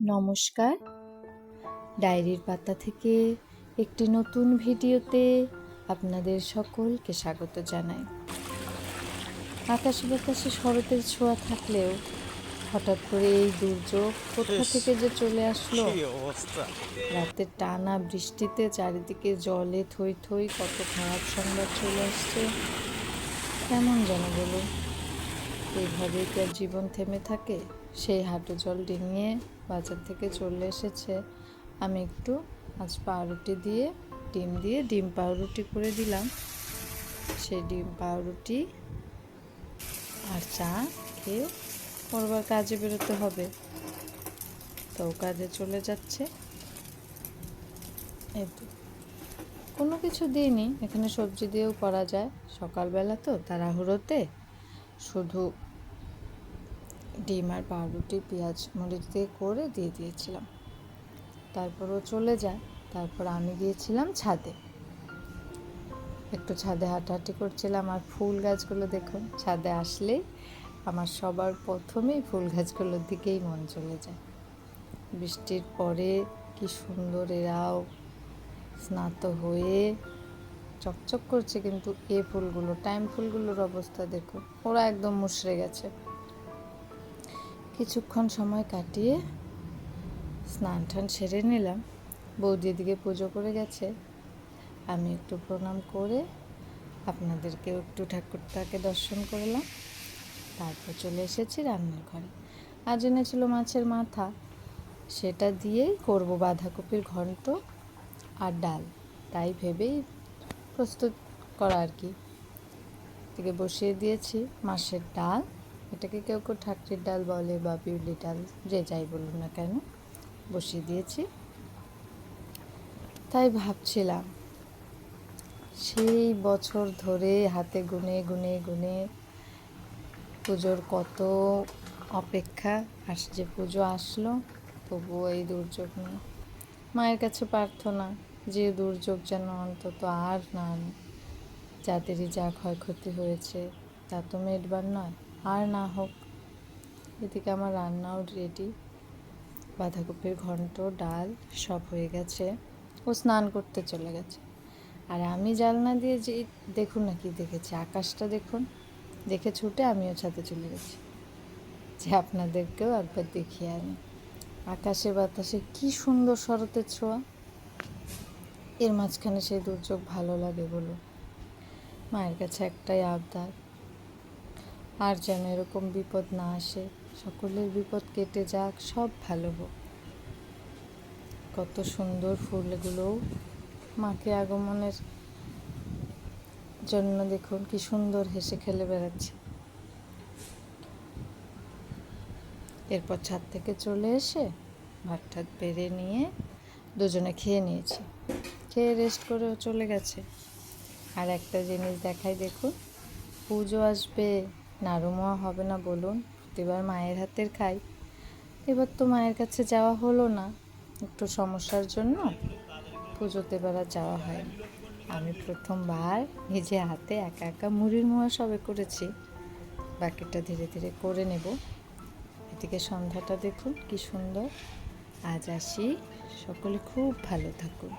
নমস্কার। ডায়েরির পাতা থেকে একটি নতুন ভিডিওতে আপনাদের সকলকে স্বাগত জানাই। আকাশে বাতাসে শরতের ছোঁয়া থাকলেও হঠাৎ করে এই দুর্যোগ কোথা থেকে যে চলে আসলো? রাতের টানা বৃষ্টিতে চারিদিকে জলে থই থই কত খারাপ সংবাদ চলে আসছে। কেমন যেন বলুন এইভাবেই কি আর জীবন থেমে থাকে? সেই হাঁটু জল ডিঙিয়ে বাজার থেকে চলে এসেছে। আমি একটু আজ পাউরুটি দিয়ে, ডিম দিয়ে ডিম পাউরুটি করে দিলাম। সেই ডিম পাউরুটি আর চা খেয়ে করবার কাজে বেরোতে হবে। তো কাজে চলে যাচ্ছে। এই। কোনো কিছু দিইনি। এখানে সবজি দিয়েও করা যায়। সকালবেলা তো তাড়াহুড়োতে। শুধু ডিম আর পাউরুটি, পেঁয়াজ মরিচ দিয়ে করে দিয়ে দিয়েছিলাম। তারপর ও চলে যায়। তারপর আমি গিয়েছিলাম ছাদে। একটু ছাদে হাঁটাহাঁটি করছিলাম আর ফুল গাছগুলো দেখুন, ছাদে আসলেই আমার সবার প্রথমেই ফুল গাছগুলোর দিকেই মন চলে যায়। বৃষ্টির পরে কি সুন্দর এরাও স্নাত হয়ে চকচক করছে, কিন্তু এ ফুলগুলো টাইম ফুলগুলোর অবস্থা দেখুন, ওরা একদম মুশড়ে গেছে। কিছুক্ষণ সময় কাটিয়ে স্নান টান সেরে নিলাম। বৌদি এদিকে পুজো করে গেছে। আমি একটু প্রণাম করে আপনাদেরকেও একটু ঠাকুরটাকে দর্শন করলাম। তারপর চলে এসেছি রান্নার ঘরে আজ এনেছিল মাছের মাথা, সেটা দিয়েই করব বাঁধাকপির ঘন্ট আর ডাল। তাই ভেবেই প্রস্তুত করা আর কি। থেকে বসিয়ে দিয়েছি মাছের ডাল। এটাকে কেউ কেউ ঠাকরির ডাল বলে বা বিউলি ডাল, যে যাই বলুন না কেন, বসিয়ে দিয়েছি। তাই ভাবছিলাম, সেই বছর ধরে হাতে গুনে গুনে গুনে পুজোর কত অপেক্ষা আস যে পুজো আসলো তবুও এই দুর্যোগ নিয়ে মায়ের কাছে প্রার্থনা, যে দুর্যোগ যেন অন্তত আর না, যাদেরই যা ক্ষয়ক্ষতি হয়েছে, তা তো মেটবার নয়। আর না হোক, এদিকে আমার রান্নাও রেডি বাঁধাকপির ঘন্ট, ডাল সব হয়ে গেছে। ও স্নান করতে চলে গেছে। আর আমি জানলা দিয়ে যে, দেখুন না কি দেখেছি। আকাশটা দেখুন, দেখে ছুটে আমিও ছাদে চলে গেছি। যে আপনাদেরকেও একবার দেখিয়ে আনি। আকাশে বাতাসে কি সুন্দর শরতের ছোঁয়া। এর মাঝখানে সেই দুর্যোগ ভালো লাগে বলো মায়ের কাছে একটাই আবদার। আর যেন এরকম বিপদ না আসে। সকলের বিপদ কেটে যাক, সব ভালো হোক। কত সুন্দর ফুলগুলোও মাকে আগমনের জন্য দেখুন, কি সুন্দর হেসে খেলে বেড়াচ্ছে। এরপর ছাদ থেকে চলে এসে ভাত ঠাত বেড়ে নিয়ে দুজনে খেয়ে নিয়েছি। খেয়ে রেস্ট করেও চলে গেছে। আর একটা জিনিস দেখাই দেখুন, পুজো আসবে। নাড়ুমোয়া হবে না বলুন, প্রতিবার মায়ের হাতের খাই। এবার তো মায়ের কাছে যাওয়া হলো না, একটু সমস্যার জন্য পুজোতে আর যাওয়া হয়নি। আমি প্রথমবার নিজে হাতে একা একা মুড়ির মোয়া সবে করেছি, বাকিটা ধীরে ধীরে করে নেব। এদিকে সন্ধ্যাটা দেখুন কি সুন্দর। আজ আসি, সকলে খুব ভালো থাকুন।